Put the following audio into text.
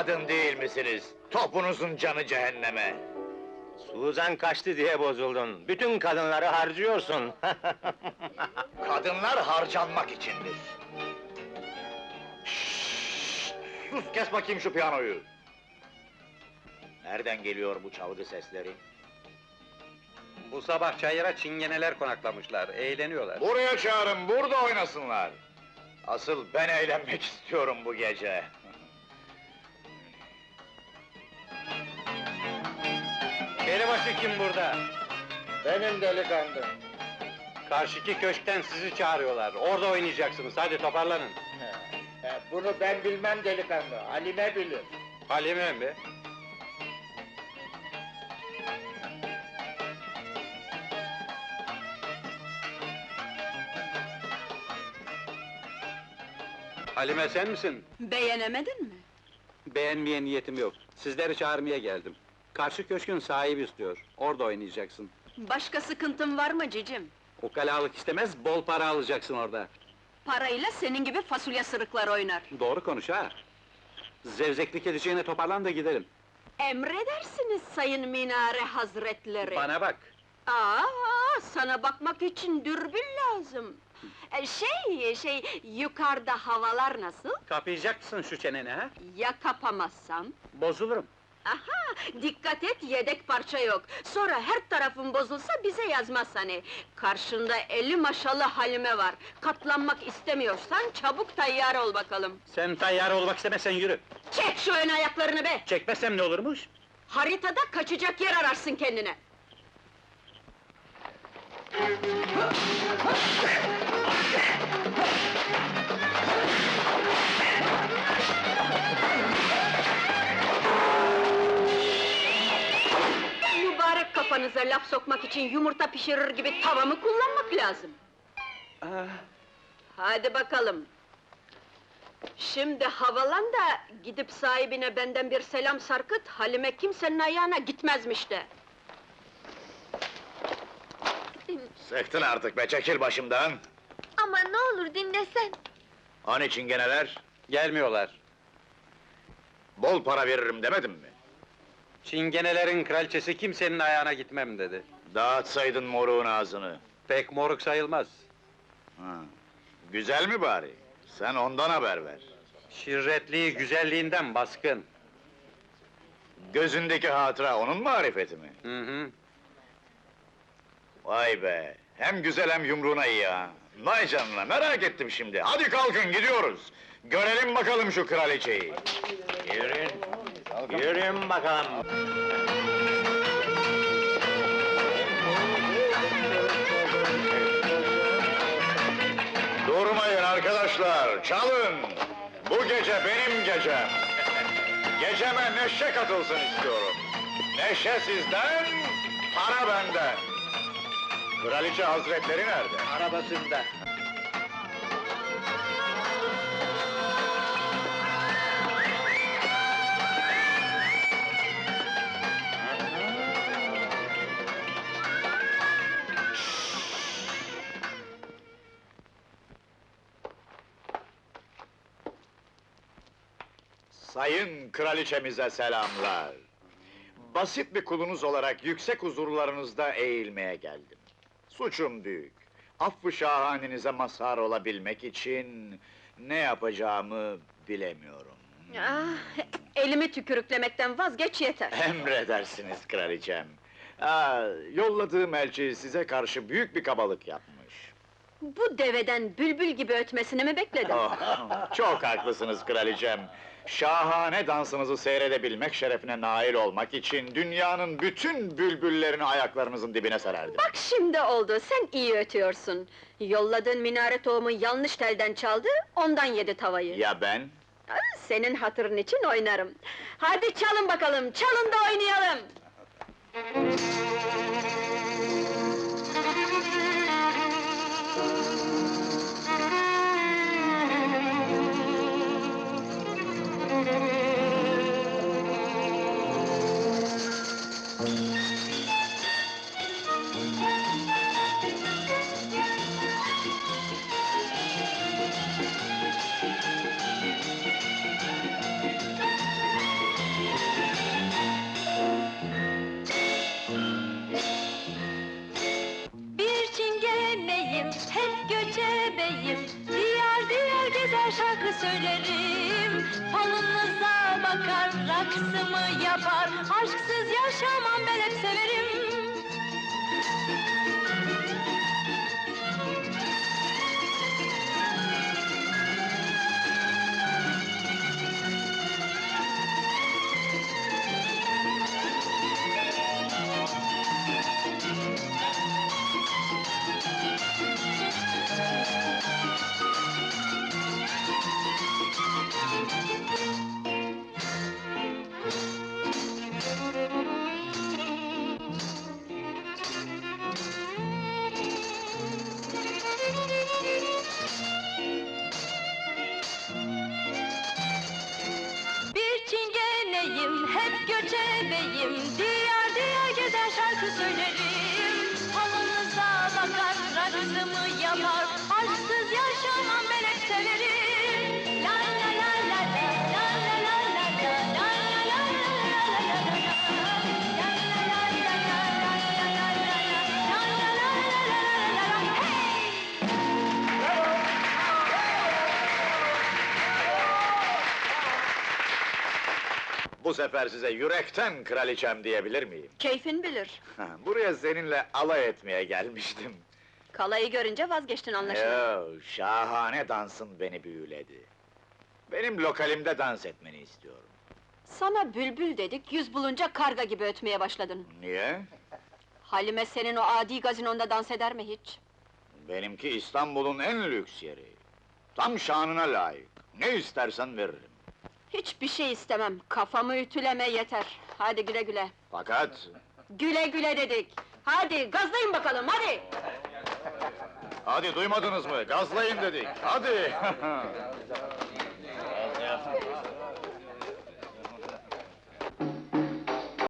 Kadın değil misiniz? Topunuzun canı cehenneme! Suzan kaçtı diye bozuldun. Bütün kadınları harcıyorsun. Kadınlar harcanmak içindir. Şşş! Sus kes bakayım şu piyanoyu! Nereden geliyor bu çalgı sesleri? Bu sabah çayıra çingeneler konaklamışlar, eğleniyorlar. Buraya çağırın, burada oynasınlar! Asıl ben eğlenmek istiyorum bu gece. Kelebaşı kim burada? Benim delikanlı. Karşıki köşkten sizi çağırıyorlar. Orada oynayacaksınız. Hadi toparlanın. Bunu ben bilmem delikanlı, Halime bilir. Halime mi? Halime sen misin? Beğenemedin mi? Beğenmeye niyetim yok. Sizleri çağırmaya geldim. Karşı köşkün sahibi istiyor. Orada oynayacaksın. Başka sıkıntın var mı cicim? Ukalalık istemez, bol para alacaksın orada. Parayla senin gibi fasulye sırıklar oynar. Doğru konuş ha! Zevzeklik edeceğine toparlan da gidelim. Emredersiniz sayın minare hazretleri. Bana bak! Aa, sana bakmak için dürbün lazım. E, Şey, şey, yukarıda havalar nasıl? Kapayacak mısın şu çeneni ha? Ya kapamazsam? Bozulurum. Aha, dikkat et yedek parça yok. Sonra her tarafın bozulsa bize yazmaz hani. Karşında eli maşalı halime var. Katlanmak istemiyorsan çabuk tayyar ol bakalım. Sen tayyar olmak istemezsen yürü. Çek şu ön ayaklarını be! Çekmezsem ne olurmuş? Haritada kaçacak yer ararsın kendine. Laf sokmak için yumurta pişirir gibi tavamı kullanmak lazım. Hadi bakalım. Şimdi havalan da gidip sahibine benden bir selam sarkıt, Halime kimsenin ayağına gitmezmiş de. Sıktın artık be, çekil başımdan! Ama ne olur dinlesen. An için geneler, Gelmiyorlar. bol para veririm demedim mi? Çingenelerin kraliçesi kimsenin ayağına gitmem dedi. Dağıtsaydın moruğun ağzını. Pek moruk sayılmaz. Ha. Güzel mi bari? Sen ondan haber ver. Şirretliği güzelliğinden baskın. Gözündeki hatıra onun marifeti mi? Hı hı. Vay be! Hem güzel hem yumruğuna iyi ha! Vay canına, merak ettim şimdi! Hadi kalkın, gidiyoruz! Görelim bakalım şu kraliçeyi! Yürüyün. Yürüyün bakalım. Durmayın arkadaşlar, çalın! Bu gece benim gecem! Geceme neşe katılsın istiyorum! Neşe sizden, para benden! Kraliçe hazretleri nerede? Arabasında. Sayın kraliçemize selamlar. Basit bir kulunuz olarak yüksek huzurlarınızda eğilmeye geldim. Suçum büyük. Affı şahanenize mazhar olabilmek için ne yapacağımı bilemiyorum. Ah, elimi tükürüklemekten vazgeç yeter. Emredersiniz kraliçem. Aa, yolladığım elçi size karşı büyük bir kabalık yapmış. Bu deveden bülbül gibi ötmesini mi bekledin? Oh, çok haklısınız kraliçem. Şahane dansınızı seyredebilmek şerefine nail olmak için dünyanın bütün bülbüllerini ayaklarınızın dibine sererdim. Bak şimdi oldu, sen iyi ötüyorsun. Yolladığın minare tohumu yanlış telden çaldı, ondan yedi tavayı. Ya ben? Senin hatırın için oynarım. Hadi çalın bakalım, çalın da oynayalım! Gider şarkı söylerim. Falınıza bakar raksımı yapar? Aşksız yaşamam ben hep severim söylerim Halınıza bakar, raksımı yapar Bu sefer size yürekten kraliçem diyebilir miyim? Keyfin bilir. Buraya seninle alay etmeye gelmiştim. Kalayı görünce vazgeçtin anlaşılan. Yo, şahane dansın beni büyüledi. Benim lokalimde dans etmeni istiyorum. Sana bülbül dedik, yüz bulunca karga gibi ötmeye başladın. Niye? Halime senin o adi gazinonda dans eder mi hiç? Benimki İstanbul'un en lüks yeri. Tam şanına layık. Ne istersen veririm. Hiçbir şey istemem, kafamı ütüleme yeter. Hadi güle güle. Fakat Güle güle dedik. Hadi gazlayın bakalım, hadi! Hadi duymadınız mı? Gazlayın dedik. Hadi.